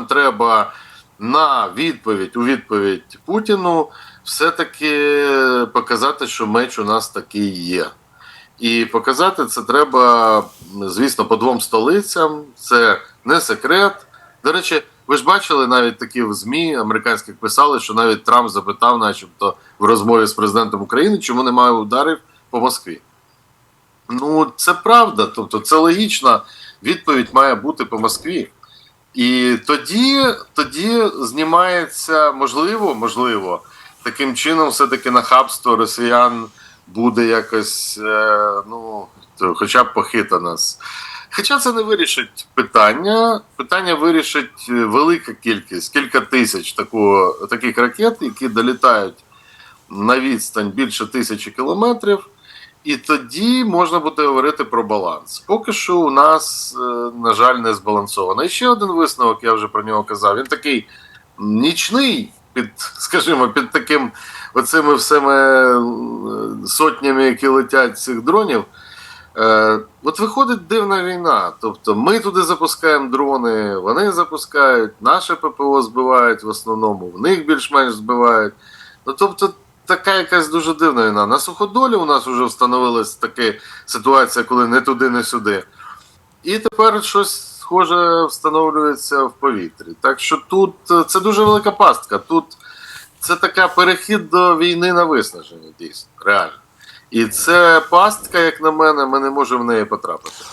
нам треба на відповідь у відповідь Путіну все-таки показати, що меч у нас такий є. І показати це треба, звісно, по двом столицям. Це не секрет. До речі, ви ж бачили навіть такі в ЗМІ американських писали, що навіть Трамп запитав, начебто, в розмові з президентом України, чому немає ударів по Москві. Ну, це правда. Тобто, це логічна відповідь має бути по Москві. І тоді, тоді знімається, можливо, можливо, таким чином, все-таки нахабство росіян буде якось, е, ну, хоча б похитано. Хоча це не вирішить питання. Питання вирішить е, велика кількість, кілька тисяч такого, таких ракет, які долітають на відстань більше тисячі кілометрів. І тоді можна буде говорити про баланс. Поки що у нас, е, на жаль, не збалансовано. І ще один висновок, я вже про нього казав. Він такий нічний, під, скажімо, під таким оцими всіми е, сотнями, які летять цих дронів. Е, От виходить дивна війна. Тобто ми туди запускаємо дрони, вони запускають, наше ППО збивають в основному, в них більш-менш збивають. Ну тобто така якась дуже дивна війна. На суходолі у нас вже встановилась така ситуація, коли не туди, не сюди. І тепер щось схоже встановлюється в повітрі. Так що тут е, це дуже велика пастка. Тут це така перехід до війни на виснаження, дійсно, реально. І це пастка, як на мене, ми не можемо в неї потрапити.